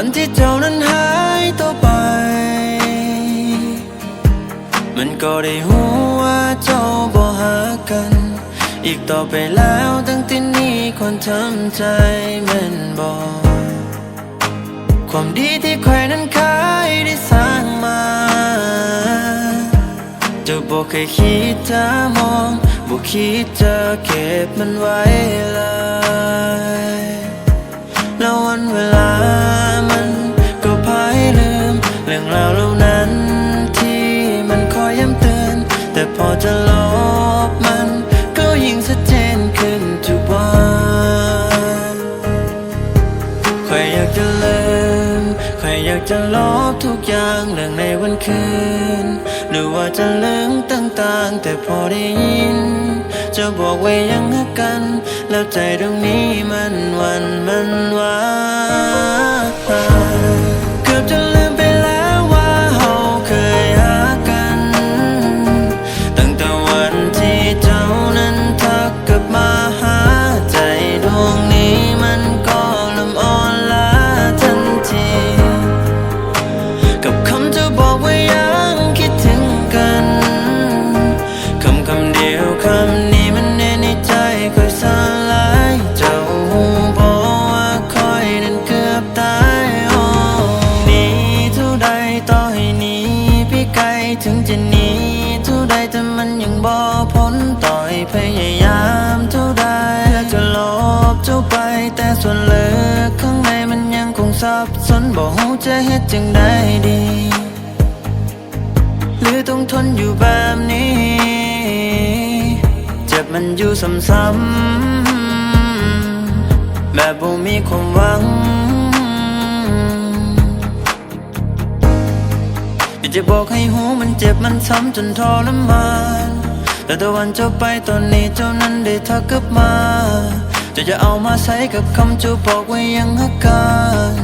วันที่เจ้านั้นหายตัวไป มันก็ได้หูว่าเจ้าบ่หากัน อีกต่อไปแล้วตั้งที่นี้ควรทำใจแม่นบอกความดีที่ใครนั้นเคยได้สร้างมาเจะบอกเคยคิดจะมองบอกคิดจะเก็บมันไว้เลยแล้ว แต่พอจะลบมัน ก็ยิ่งชัดเจนขึ้นทุกวันใครอยากจะลืมใครอยากจะลบทุกอย่างเรื่องในวันคืน หรือว่าจะลืมต่างๆ แต่พอได้ยิน จะบอกไว้ยังฮักกัน แล้วใจตรงนี้มันวันมันวาเเฮ็ดจังได้ดี หรือต้องทนอยู่แบบนี้ เจ็บมันอยู่ซ้ำๆแบบบ่มีความหวังอยากจะบอกให้หูมันเจ็บมันช้ำจนทรมานแต่ตะวันเจ้าไปตอนนี้เจ้านั้นได้ทักกลับมา จะจะเอามาใช้กับคำเจ้าบอกไว้ยังฮักกัน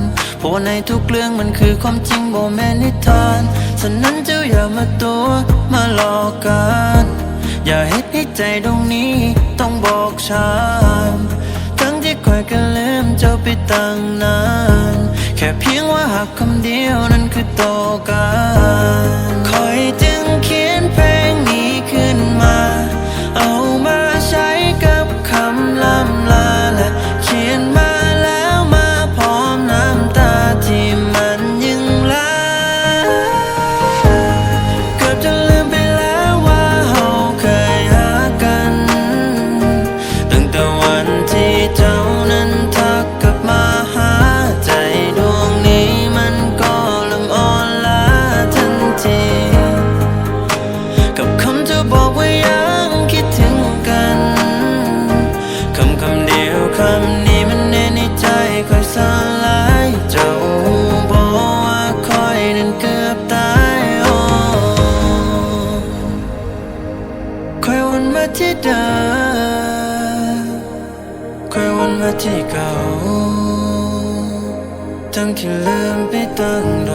ราะว่ในทุกเรื่องมันคือความจริงบ่แมนนิทานฉะนั้นเจ้าอย่ามาตัวมาหลอกกัน อย่าเฮ็ดให้ใจตรงนี้ต้องบอกช้ำทั้งที่คอยกันลืมเจ้าไปตั้งนาน แค่เพียงว่าหักคำเดียวนั้นคือโตอกัน ที่เดิมคอยวนมาที่เก่า ทั้งที่ลืมไปตั้งโด